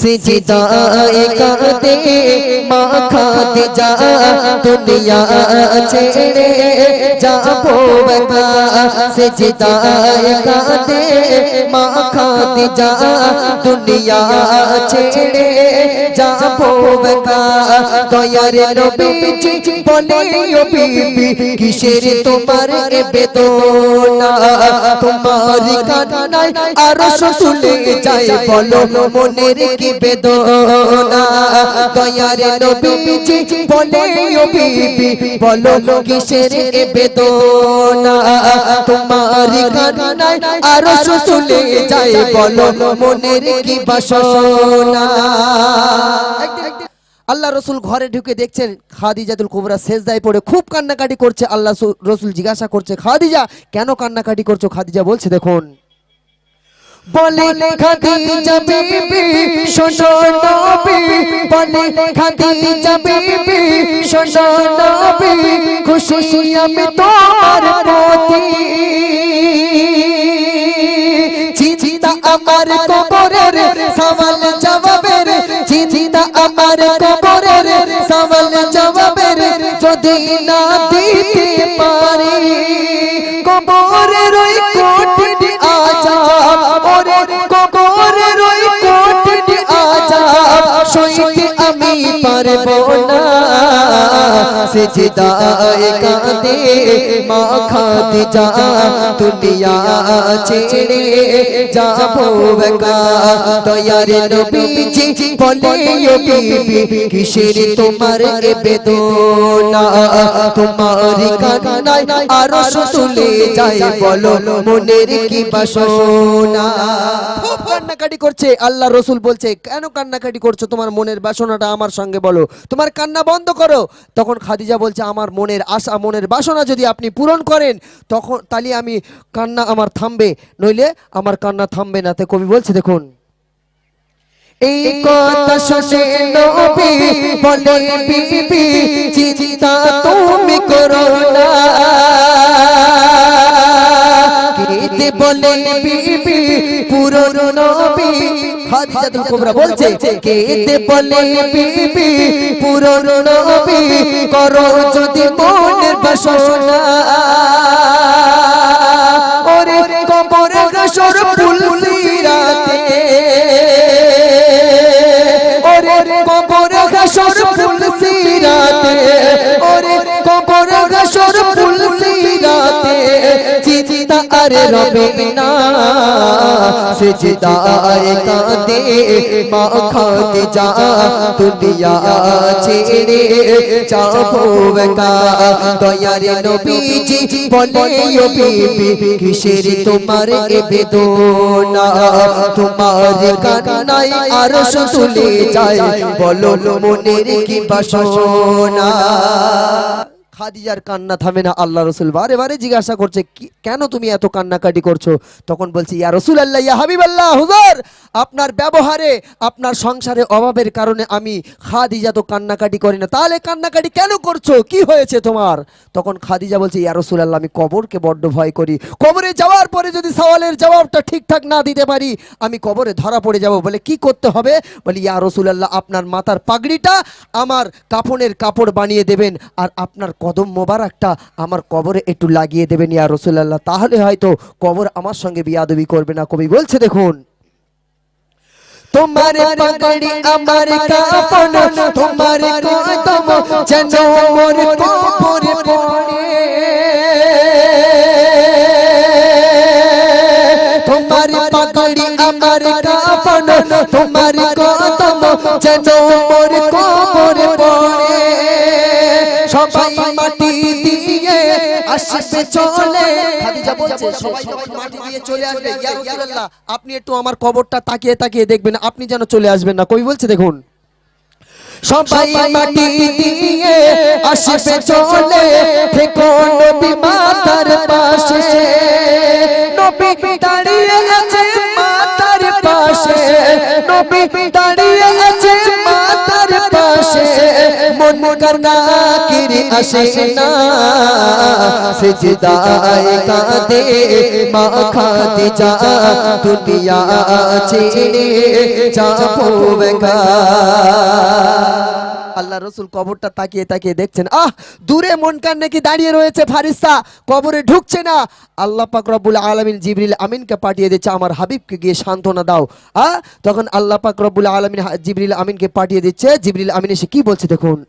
সিজদায়ে কাঁদে মা যা দুনিয়া ছেড়ে যাব বেকা সিজদায়ে কাঁদে মা যা দুনিয়া ছেড়ে যাব বেকা দয়ার নবীজি বলে ও বিবি কিসের তোমার এ বেদনা তোমার কান্নায় আরশ তুলে যায় বলো, মনের কি বেদনা? দয়ার নবীজি বলে, ও বিবি, বলো কিসের এ বেদনা? তোমার কান্নায় আরশ তুলে যায় বলো, মনের কি বাসনা? আল্লাহ রসুল ঘরে ঢুকে দেখছেন খাদিজাতুল কুবরা সেজদায় পড়ে খুব কান্নাকাটি করছে। আল্লাহ রসুল জিজ্ঞাসা করছে খাদিজা কেন কান্নাকাটি করছ? খাদিজা বলছে দেখুন। বলে খাদিজা বিবি শোনো নবী। বলে খাদিজা বিবি শোনো নবী। খুশি আমি তোমার প্রতি। চিন্তা আমার কবরের যদি না দিতে পারি। কবরে রই কোটিটি আজাব ওরে কবরে রই কোটিটি আজাব সইতে আমি পারব না। সিজদায় কাঁদে মা যা দুনিয়া ছেড়ে যাব বেকা দয়ার নবীজি বলে বিবি, কিসের তোমার এ বেদনা? তোমার কান্নায় আরশ তুলে যায় বলো, মনের কি বাসনা? কান্নাকাটি করছে, আল্লাহ রসুল বলছে, কেন কান্নাকাটি করছ? তোমার মনের বাসনাটা আমার সঙ্গে বলো। তোমার কান্না বন্ধ করো। তখন খাদিজা বলছে আমার মনের আশা মনের বাসনা যদি আপনি পূরণ করেন তখন তাহলে আমি কান্না আমার থামবে। নইলে আমার কান্না থামবে না। তে কবি বলছে দেখুন। এই কথা শুনে নবী বলে বিবি চিন্তা তুমি করো না। খাদিজাতুল কুবরা বলছে কেঁদে বলে বিবি পুরো নবী করো যদি মনের বাসনা ওরে কবরে হাসর ফুলসিরাতে ওরে কবরে আরে রবে না সিজদায় কাঁদে মা খাতে যা। দুনিয়া ছেড়ে যাব বেকা দয়ার নবীজি বলে ও বিবি কিসের তোমার এ বেদনা? তোমার কান্নায় আরশ তুলে যায় বলো মনের কি বাসনা? খাদিজার কান্না থামে না আল্লাহ রসুল। বারে বারে জিজ্ঞাসা করছে, "কি- কেন তুমি এত কান্নাকাটি করছ? তখন বলছি, ইয়া রসুল আল্লাহ ইয়া হাবিব আল্লাহ হুজুর, আপনার ব্যবহারে, আপনার সংসারে অভাবের কারণে আমি খাদিজা তো কান্নাকাটি করি না। তাহলে কান্নাকাটি কেন করছ? কি হয়েছে তোমার? তখন খাদিজা বলছে, ইয়া রসুল আল্লাহ আমি কবরকে বড্ড ভয় করি। কবরে যাওয়ার পরে যদি সওয়ালের জবাবটা ঠিকঠাক না দিতে পারি, আমি কবরে ধরা পড়ে যাব। বলে, কি করতে হবে? বলে, ইয়া রসুল আল্লাহ আপনার মাথার পাগড়িটা আমার কাফনের কাপড় বানিয়ে দেবেন, আর আপনার কদম মোবারকটা আমার কবরে একটু লাগিয়ে দেবেন ইয়া রসুল আল্লাহ তাহলে হয়তো কবর আমার সঙ্গে বিয়াদবি করবে না কবি। বলছে দেখুন তোমার পাগড়ি আমার কাফন তোমার কদম যেন মোর কবরে পড়ে। তোমার পাগড়ি আমার কাফন তোমার কদম যেন মোর কবরে পড়ে। মাটি দিয়ে আসবে চলে। খাদিজা বলছে সবাই যখন মাটি দিয়ে চলে আসবে ইয়া রাসূলুল্লাহ আপনি একটু আমার কবরটা তাকিয়ে তাকিয়ে দেখবেন আপনি যেন চলে আসবেন না। কই বলছে দেখুন? সবাই মাটি দিয়ে আসবে চলে। থেকো নবী মাতার পাশে। নবী দাঁড়িয়ে আছে মাতার পাশে। নবী দাঁড়িয়ে আল্লাহ রসুল কবরটা তাকিয়ে তাকিয়ে দেখছেন, আহ, দূরে মন কান নাকি দাঁড়িয়ে রয়েছে ফারিস্তা, কবরে ঢুকছে না। আল্লাহ পাক রব্বুল আলামিন জিবরিল আমিনকে পাঠিয়ে দিচ্ছে আমার হাবিবকে গিয়ে সান্ত্বনা দাও, আহ, তখন আল্লাহ পাক রব্বুল আলামিন জিবরিল আমিনকে পাঠিয়ে দিচ্ছে, জিবরিল আমিন এসে কি বলছে দেখুন।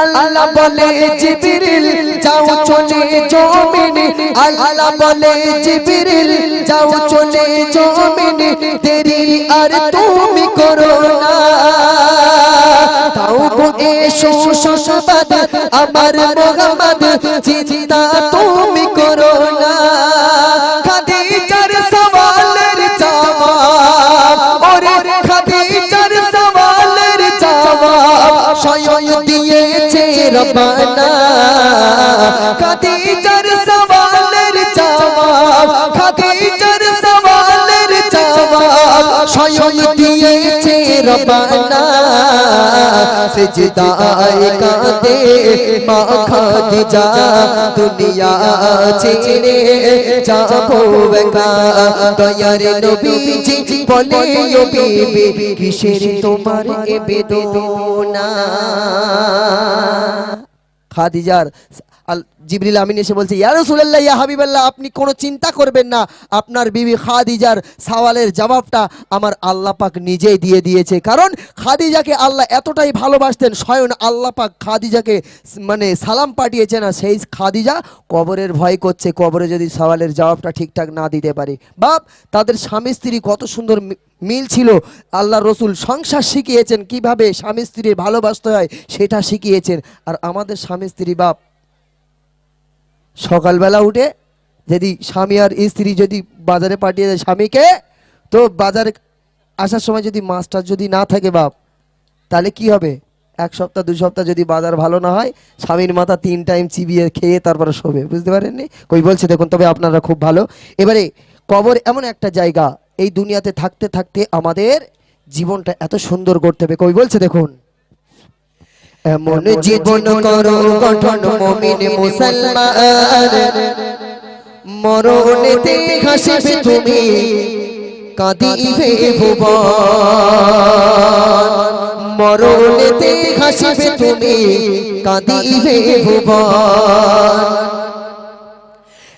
আল্লাহ বলে জিবরিল যাও চলে জমিনে। আল্লাহ বলে জিবরিল যাও চলে জমিনে। দেরি আর তুমি করো না। তাও গো এসো সুসংবাদ। আমার মোহাম্মদ চিন্তা তুমি রব্বানা খাদিজার সওয়ালের জবাব, খাদিজার সওয়ালের জবাব স্বয়ং দিয়েছে রব্বানা সিজদায় কাঁদে মা খাদিজা, দুনিয়া ছেড়ে যাব বেকা দয়ার নবীজি বলে, ও বিবি, কিসের তোমার এ বেদনা? খাদিজার আল জিবরিল আমিন এসে বলছে, ইয়া রাসূলুল্লাহ, ইয়া হাবিবাল্লাহ, আপনি কোনো চিন্তা করবেন না। আপনার বিবি খাদিজার সওয়ালের জবাবটা আমার আল্লাহ পাক নিজেই দিয়ে দিয়েছে। কারণ খাদিজাকে আল্লাহ এতটাই ভালোবাসতেন, স্বয়ং আল্লাহ পাক খাদিজাকে মানে সালাম পাঠিয়েছে না সেই খাদিজা কবরের ভয় করছে। কবরে যদি সওয়ালের জবাবটা ঠিকঠাক না দিতে পারে। বাপ, তাদের স্বামী স্ত্রী কত সুন্দর মিল ছিল। আল্লাহ রসুল সংসার শিখিয়েছেন কীভাবে স্বামী স্ত্রীর ভালোবাসতে হয়, সেটা শিখিয়েছেন। আর আমাদের স্বামী স্ত্রী বাপ, সকালবেলা উঠে যদি স্বামী আর স্ত্রী যদি বাজারে পাঠিয়ে দেয় স্বামীকে, তো বাজারে আসার সময় যদি মাছটা যদি না থাকে বাপ, তাহলে কি হবে? এক সপ্তাহ, দু সপ্তাহ যদি বাজার ভালো না হয়, স্বামীর মাথা তিন টাইম চিবিয়ে খেয়ে তারপরে শোবে, বুঝতে পারেননি? কই বলছে দেখুন, তবে আপনারা খুব ভালো। এবারে কবর এমন একটা জায়গা এই দুনিয়াতে থাকতে থাকতে আমাদের জীবনটা এত সুন্দর করতে হবে। কই বলছে দেখুন এমন জীবন করো গঠন মমিন মুসলমান। মরণেতে হাসিবে তুমি কাঁদিবে ভুবন। মরণেতে হাসিবে তুমি কাঁদিবে ভুবন।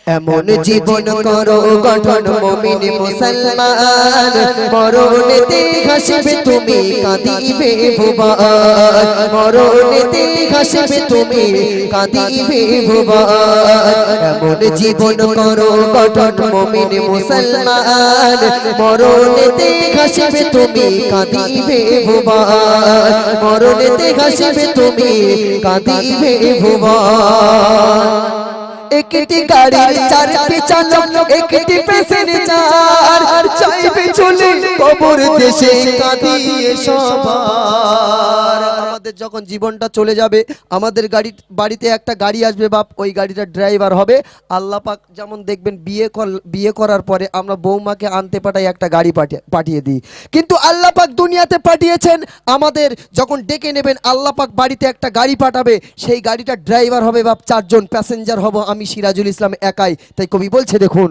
এমন জীবন করো গঠন মমিন মুসলমান। মরণেতে হাসবে তুমি কাঁদিবে ভুবন। মরণেতে হাসবে তুমি কাঁদিবে ভুবন। এমন জীবন করো গঠন মমিন মুসলমান। মরণেতে হাসবে তুমি কাঁদিবে ভুবন। মরণেতে হাসবে তুমি কাঁদিবে ভুবন। একটি গাড়ির চার চালক একটি প্যাসেঞ্জার চাইবে চলে কবর দেশে কাঁদিয়ে সবার। আমাদের যখন জীবনটা চলে যাবে, আমাদের গাড়ি, বাড়িতে একটা গাড়ি আসবে, বাপ, ওই গাড়িটার ড্রাইভার হবে। আল্লাহ পাক যেমন দেখবেন, বিয়ে কর, বিয়ে করার পরে আমরা বৌমাকে আনতে পাঠাই, একটা গাড়ি পাঠিয়ে পাঠিয়ে দিই। কিন্তু আল্লাহ পাক দুনিয়াতে পাঠিয়েছেন, আমাদের যখন ডেকে নেবেন, আল্লাহ পাক বাড়িতে একটা গাড়ি পাঠাবে, সেই গাড়িটার ড্রাইভার হবে, বাপ, চারজন প্যাসেঞ্জার হব, আমি সিরাজুল ইসলাম একাই। তাই কবি বলছে, দেখুন।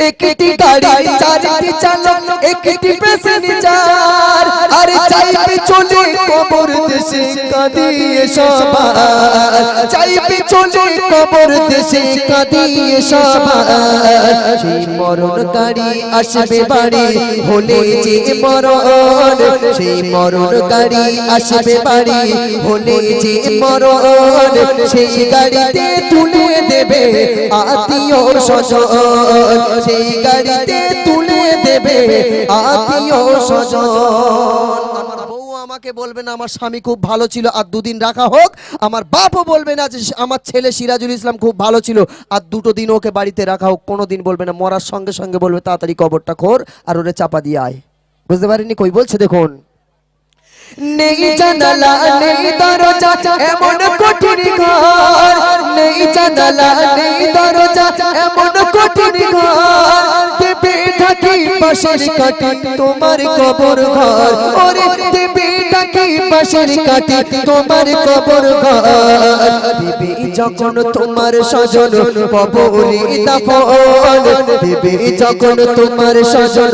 একটি গাড়ি, চারটি চালক, একটি প্যাসেঞ্জার। আরে চাইবে চলে কবর দেশে কাঁদিয়ে সবার চাইবে চলে কবর দেশে কাঁদিয়ে সবার সেই মরণ গাড়ি আসবে বাড়ি, হলে যে মরণ। সেই মরণ গাড়ি আসবে বাড়ি, হলে যে মরণ। সেই গাড়িতে তুলে দেবে আত্মীয় স্বজন। সেই গাড়িতে তুলে দেবে আত্মীয় স্বজন। আমাকে বলবে না, আমার স্বামী খুব ভালো ছিল, আর দুদিন রাখা হোক। আমার বাপও বলবে না যে আমার ছেলে সিরাজুল ইসলাম খুব ভালো ছিল, আর দুটো দিন ওকে বাড়িতে রাখা হোক কোনো দিন বলবে না। মরার সঙ্গে সঙ্গে বলবে, তাড়াতাড়ি কবরটা খোর, আর ওরে চাপা দিয়ে আয়। বুঝতে পারিনি, কই বলছে, দেখুন। নেই জানালা, নেই দরজা, এমন কঠিন ঘর। নেই জানালা, নেই দরজা, এমন কঠিন ঘর। দেবে ঢাকি পাশের কাটি তোমার কবর ঘর। ওরে দেবে পাখি পাশের কাটি তোমার কবর ঘর। দেবে যখন তোমার স্বজন কবরে দাফন। দেবে যখন তোমার স্বজন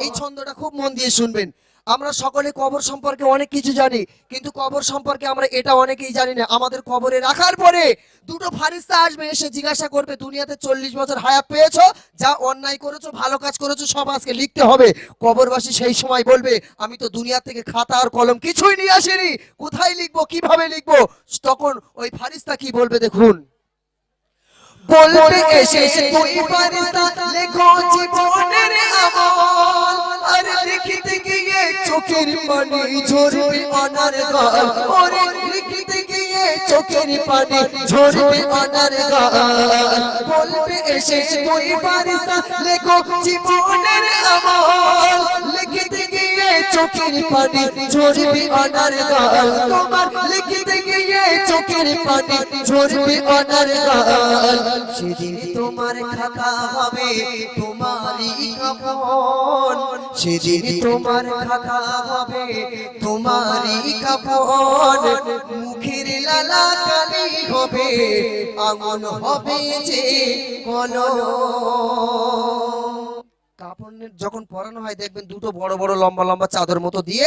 এই ছন্দটা খুব মন দিয়ে শুনবেন। আমরা সকলে কবর সম্পর্কে অনেক কিছু জানি, কিন্তু কবর সম্পর্কে আমরা এটা অনেকেই জানি না। আমাদের কবরে রাখার পরে দুটো ফারিস্তা আসবে, এসে জিজ্ঞাসা করবে, দুনিয়াতে চল্লিশ বছর হায়াত পেয়েছ? যা অন্যায় করেছ, ভালো কাজ করেছ, সব আজকে লিখতে হবে। কবরবাসী সেই সময় বলবে, আমি তো দুনিয়া থেকে খাতা আর কলম কিছুই নিয়ে আসিনি। কোথায় লিখব? কীভাবে লিখব? তখন ওই ফারিস্তা কি বলবে দেখুন। বলবে এসে তুই ফারিস্তা লেখো জীবনের চোখের পানি, ঝরবে অনার গাল। ওরে লিখিতে গিয়ে চোখের পানি, ঝরবে অনার গাল। বলবে এসে তুই ফারিস্তা লেখো জীবনের আমল। লিখিতে গিয়ে চোখের পানি, ঝরবে অনার গাল। তোমার লিখিতে গিয়ে চোখের পানি ঝরবে অনার গাল। সেদিন তোমার খাতা হবে, তোমারই কাপন সেদিন তোমার খাতা হবে, তোমারই কাপন মুখের লালা কালি হবে, আগুন হবে যে কলম। কাপড়ের যখন পরানো হয় দেখবেন দুটো বড় বড় লম্বা লম্বা চাদর মতো দিয়ে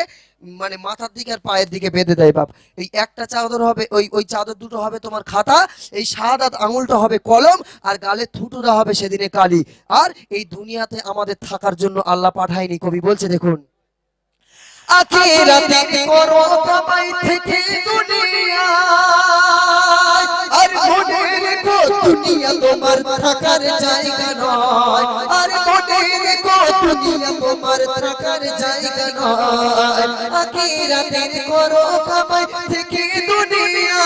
মানে মাথার দিকে আর পায়ের দিকে বেঁধে দেয় বাপ। এই একটা চাদর হবে ওই ওই চাদর দুটো হবে তোমার খাতা এই সাদা আঙুলটা হবে কলম আর গালে থুতুটা হবে সেদিনে কালি। আর এই দুনিয়াতে আমাদের থাকার জন্য আল্লাহ পাঠায়নি কবি বলছে দেখুন। আখিরাতে করো কামাই থেকে দুনিয়া আর মনে রেখো দুনিয়া তোমার থাকার জায়গা নয়। আর মনে দুনিয়া তোমার থাকার জায়গা নয়। আখিরাতে করো কামাই থেকে দুনিয়া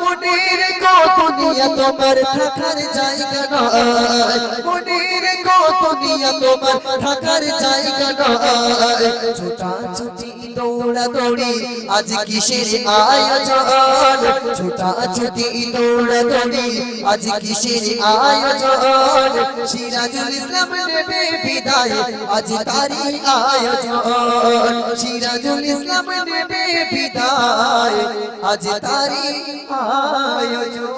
মনে রেখো দুনিয়া তোমার থাকার জায়গা নয়। মনে রেখো দুনিয়া তোমার থাকার জায়গা নয়। ছোটা ছুটি দৌড়া দৌড়ি আজ কিসের আয়োজন? ছোটা ছুটি দৌড়া দৌড়ি আজ কিসের আয়োজন? সিরাজুল ইসলাম বিদায়। আজি তারি আয়োজন। সিরাজুল ইসলাম নেবে বিদায়। আজি তারি আয়োজন।